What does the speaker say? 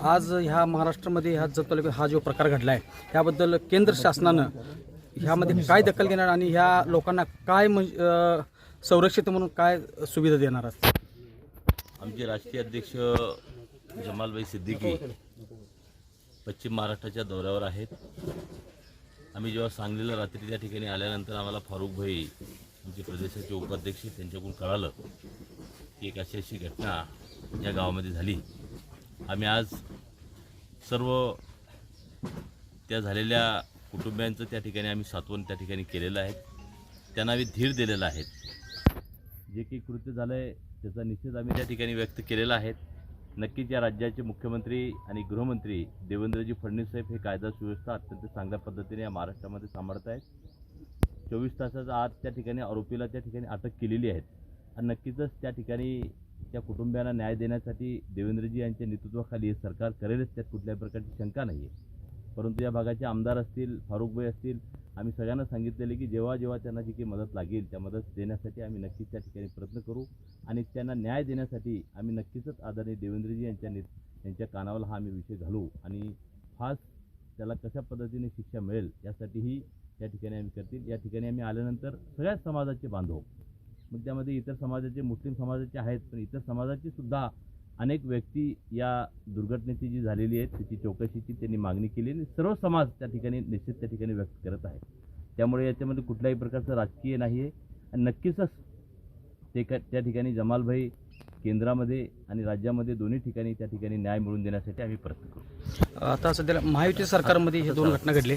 आज ह्या महाराष्ट्रामध्ये ह्या जत तालुक्यात हा जो प्रकार घडला आहे ह्याबद्दल केंद्र शासनानं ह्यामध्ये काय दखल घेणार आणि ह्या लोकांना काय म्हणजे संरक्षित म्हणून काय सुविधा देणार आहेत? आमचे राष्ट्रीय अध्यक्ष जमालबाई सिद्दीकी पश्चिम महाराष्ट्राच्या दौऱ्यावर आहेत. आम्ही जेव्हा सांगलीला रात्री त्या ठिकाणी आल्यानंतर आम्हाला फारुख भाई आमचे प्रदेशाचे उपाध्यक्ष त्यांच्याकडून कळालं की एक अशी अशी घटना या गावामध्ये झाली. आम्ही आज सर्व त्या झालेल्या कुटुंबियांचं त्या ठिकाणी आम्ही सात्वन त्या ठिकाणी केलेलं आहे. त्यांना आम्ही धीर दिलेला आहे. जे काही कृत्य झालं आहे त्याचा निषेध आम्ही त्या ठिकाणी व्यक्त केलेला आहे. नक्कीच या राज्याचे मुख्यमंत्री आणि गृहमंत्री देवेंद्रजी फडणवीस साहेब हे कायदा सुव्यवस्था अत्यंत चांगल्या पद्धतीने या महाराष्ट्रामध्ये सांभाळत आहेत. चोवीस तासाचा आत त्या ठिकाणी आरोपीला त्या ठिकाणी अटक केलेली आहे. आणि नक्कीचच त्या ठिकाणी त्या कुटुंबियांना न्याय देण्यासाठी देवेंद्रजी यांच्या नेतृत्वाखाली हे सरकार करेलच त्यात कुठल्याही प्रकारची शंका नाही आहे. परंतु या भागाचे आमदार असतील फारुखभाई असतील आम्ही सगळ्यांना सांगितलेले की जेव्हा जेव्हा त्यांना जी काही मदत लागेल त्या मदत देण्यासाठी आम्ही नक्कीच त्या ठिकाणी प्रयत्न करू आणि त्यांना न्याय देण्यासाठी आम्ही नक्कीचच आदरणीय देवेंद्रजी यांच्या ने यांच्या कानावर हा आम्ही विषय घालू आणि फास त्याला कशा पद्धतीने शिक्षा मिळेल यासाठीही या ठिकाणी आम्ही करतील. या ठिकाणी आम्ही आल्यानंतर सगळ्याच समाजाचे बांधव मग त्यामध्ये इतर समाजाचे मुस्लिम समाजाचे आहेत पण इतर समाजाची सुद्धा अनेक व्यक्ती या दुर्घटनेची जी झालेली आहे त्याची चौकशीची त्यांनी मागणी केली आणि सर्व समाज त्या ठिकाणी निश्चित त्या ठिकाणी व्यक्त करत आहे. त्यामुळे याच्यामध्ये कुठल्याही प्रकारचं राजकीय नाही आहे. आणि नक्कीचच ते का त्या ठिकाणी जमालभाई केंद्रामध्ये आणि राज्यामध्ये दोन्ही ठिकाणी त्या ठिकाणी न्याय मिळवून देण्यासाठी आम्ही प्रयत्न करू. आता सध्याला महायुती सरकारमध्ये हे दोन घटना घडले.